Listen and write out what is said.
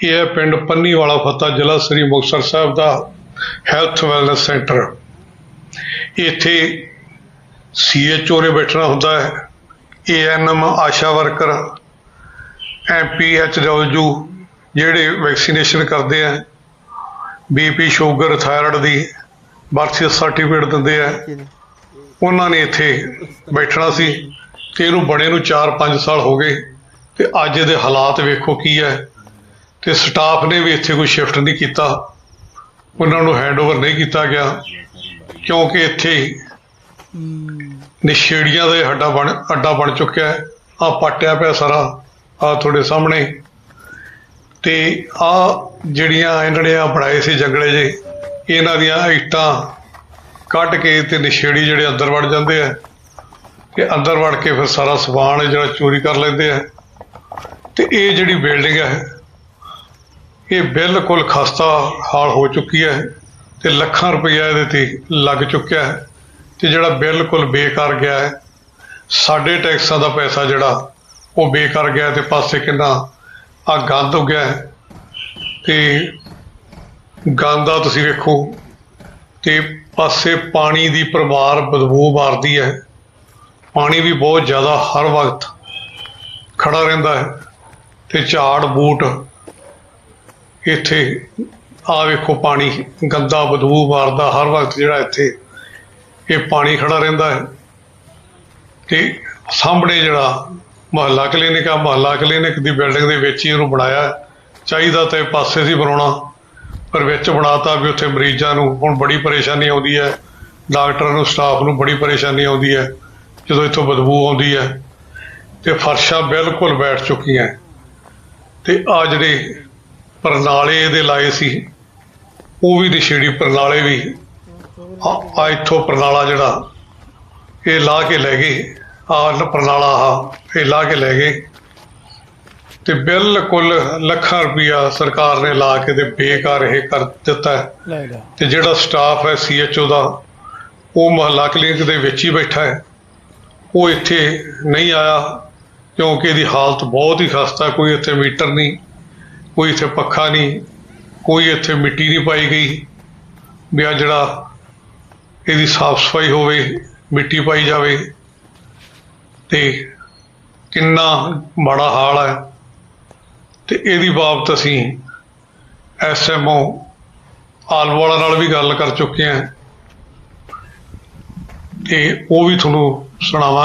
ਇਹ ਹੈ ਪਿੰਡ ਪੰਨੀਵਾਲਾ ਫੱਤਾ, ਜ਼ਿਲ੍ਹਾ ਸ੍ਰੀ ਮੁਕਤਸਰ ਸਾਹਿਬ ਦਾ ਹੈਲਥ ਵੈਲਨੈਸ ਸੈਂਟਰ ਇੱਥੇ ਸੀਐਚਓ ਨੇ ਬੈਠਣਾ ਹੁੰਦਾ ਹੈ ਏਐਨਐਮ ਆਸ਼ਾ ਵਰਕਰ ਐਮਪੀਐਚਡਬਲਯੂ ਜਿਹੜੇ ਵੈਕਸੀਨੇਸ਼ਨ ਕਰਦੇ ਆ ਬੀਪੀ ਸ਼ੂਗਰ ਥਾਇਰਾਇਡ ਦੀ ਬਰਥ ਸਰਟੀਫਿਕੇਟ ਦਿੰਦੇ ਆ। ਉਹਨਾਂ ਨੇ ਇੱਥੇ ਬੈਠਣਾ ਸੀ ਤੇ ਇਹਨੂੰ ਬਣੇ ਨੂੰ 4-5 ਸਾਲ ਹੋ ਗਏ ਤੇ ਅੱਜ ਦੇ ਹਾਲਾਤ ਵੇਖੋ ਕੀ ਹੈ। ਤੇ ਸਟਾਫ ਨੇ ਵੀ ਇੱਥੇ ਕੋਈ ਸ਼ਿਫਟ ਨਹੀਂ ਕੀਤਾ। ਉਹਨਾਂ ਨੂੰ ਹੈਂਡਓਵਰ ਨਹੀਂ ਕੀਤਾ ਗਿਆ, ਕਿਉਂਕਿ ਇੱਥੇ ਨਿਸ਼ੇੜੀਆਂ ਦਾ ਹੱਡਾ ਬਣ, ਅੱਡਾ ਬਣ ਚੁੱਕਿਆ ਹੈ। ਆ ਪੱਟਿਆ ਪਿਆ ਸਾਰਾ ਆ ਤੁਹਾਡੇ ਸਾਹਮਣੇ। ਤੇ ਆ ਜਿਹੜੀਆਂ ਇਹਨਾਂ ਨੇ ਆ ਬਣਾਏ ਸੀ ਜੰਗਲੇ ਜੇ, ਇਹਨਾਂ ਦੀਆਂ ਇੱਟਾਂ ਕੱਢ ਕੇ ਤੇ ਨਿਸ਼ੇੜੀ ਜਿਹੜੇ ਅੰਦਰ ਵੜ ਜਾਂਦੇ ਆ, ਤੇ ਅੰਦਰ ਵੜ ਕੇ ਫਿਰ ਸਾਰਾ ਸਮਾਨ ਜਿਹੜਾ ਚੋਰੀ ਕਰ ਲੈਂਦੇ ਆ। ਤੇ ਇਹ ਜਿਹੜੀ ਬਿਲਡਿੰਗ ਹੈ ਇਹ ਬਿਲਕੁਲ ਖਸਤਾ ਹਾਲ ਹੋ ਚੁੱਕੀ ਹੈ ਤੇ ਲੱਖਾਂ ਰੁਪਈਆ ਇਹਦੇ ਤੇ ਲੱਗ ਚੁੱਕਿਆ ਹੈ ਤੇ ਜਿਹੜਾ ਬਿਲਕੁਲ ਬੇਕਾਰ ਗਿਆ ਹੈ, ਸਾਡੇ ਟੈਕਸਾਂ ਦਾ ਪੈਸਾ ਜਿਹੜਾ ਉਹ ਬੇਕਾਰ ਗਿਆ ਤੇ ਪਾਸੇ ਕਿੰਨਾ ਆ ਗੰਦ ਹੋ ਗਿਆ ਹੈ। ਤੇ ਗੰਦਾ ਤੁਸੀਂ ਵੇਖੋ ਤੇ ਪਾਸੇ ਪਾਣੀ ਦੀ ਪਰਵਾਰ ਬਦਬੂ ਮਾਰਦੀ ਹੈ। ਪਾਣੀ ਵੀ ਬਹੁਤ ਜ਼ਿਆਦਾ ਹਰ ਵਕਤ ਖੜਾ ਰਹਿੰਦਾ ਹੈ ਤੇ ਝਾੜ ਬੂਟ ਇੱਥੇ ਆ ਵੇਖੋ ਪਾਣੀ, ਗੰਦਾ ਬਦਬੂ ਮਾਰਦਾ ਹਰ ਵਕਤ ਜਿਹੜਾ ਇੱਥੇ, ਇਹ ਪਾਣੀ ਖੜਾ ਰਹਿੰਦਾ ਹੈ। ਤੇ ਸਾਹਮਣੇ ਜਿਹੜਾ ਮਹੱਲਾ ਕਲੀਨਿਕ ਆ, ਮਹੱਲਾ ਕਲੀਨਿਕ ਦੀ ਬਿਲਡਿੰਗ ਦੇ ਵਿੱਚ ਹੀ ਉਹਨੂੰ ਬਣਾਇਆ ਚਾਹੀਦਾ ਤਾਂ ਇਹ ਪਾਸੇ ਸੀ ਬਣਾਉਣਾ, ਪਰ ਵਿੱਚ ਬਣਾਤਾ ਵੀ ਉੱਥੇ ਮਰੀਜ਼ਾਂ ਨੂੰ, ਹੁਣ ਬੜੀ ਪਰੇਸ਼ਾਨੀ ਆਉਂਦੀ ਹੈ। ਡਾਕਟਰਾਂ ਨੂੰ, ਸਟਾਫ ਨੂੰ ਬੜੀ ਪਰੇਸ਼ਾਨੀ ਆਉਂਦੀ ਹੈ, ਜਦੋਂ ਇੱਥੋਂ ਬਦਬੂ ਆਉਂਦੀ ਹੈ। ਤੇ ਫਰਸ਼ਾਂ ਬਿਲਕੁਲ ਬੈਠ ਚੁੱਕੀਆਂ ਤੇ ਆ ਜਿਹੜੇ ਪਰਨਾਲੇ ਇਹਦੇ ਲਾਏ ਸੀ। ਉਹ ਵੀ ਨਸ਼ੇੜੀ ਪਰਨਾਲੇ ਵੀ। ਆ ਇੱਥੋਂ ਪਰਨਾਲਾ ਜਿਹੜਾ ਇਹ ਲਾ ਕੇ ਲੈ ਗਏ। ਆ ਪਰਨਾਲਾ ਆ ਇਹ ਲਾ ਕੇ ਲੈ ਗਏ। ਤੇ ਬਿਲਕੁਲ ਲੱਖਾਂ ਰੁਪਇਆ ਸਰਕਾਰ ਨੇ ਲਾ ਕੇ ਤੇ ਬੇਕਾਰ ਇਹ ਕਰ ਦਿੱਤਾ। ਤੇ ਜਿਹੜਾ ਸਟਾਫ ਹੈ ਸੀਐਚਓ ਦਾ ਉਹ ਮਹੱਲਾ ਕਲੀਨਿਕ ਦੇ ਵਿੱਚ ਹੀ ਬੈਠਾ ਹੈ। ਉਹ ਇੱਥੇ ਨਹੀਂ ਆਇਆ ਕਿਉਂਕਿ ਇਹਦੀ ਹਾਲਤ ਬਹੁਤ ਹੀ ਖਸਤਾ ਕੋਈ ਇੱਥੇ ਮੀਟਰ ਨਹੀਂ। ਕੋਈ ਇੱਥੇ ਪੱਖਾ ਨਹੀਂ, ਕੋਈ ਇੱਥੇ ਮਿੱਟੀ ਨਹੀਂ ਪਾਈ ਗਈ ਵੀ ਆ ਜਿਹੜਾ ਇਹਦੀ ਸਾਫ਼ ਸਫ਼ਾਈ ਹੋਵੇ, ਮਿੱਟੀ ਪਾਈ ਜਾਵੇ। ਤੇ ਕਿੰਨਾ ਮਾੜਾ ਹਾਲ ਹੈ। ਤੇ ਇਹਦੀ ਬਾਬਤ ਅਸੀਂ ਐਸਐਮਓ ਆਲਵਾਲਾ ਨਾਲ ਵੀ ਗੱਲ ਕਰ ਚੁੱਕੇ ਹਾਂ। ਤੇ ਉਹ ਵੀ ਤੁਹਾਨੂੰ ਸੁਣਾਵਾਂਗੇ।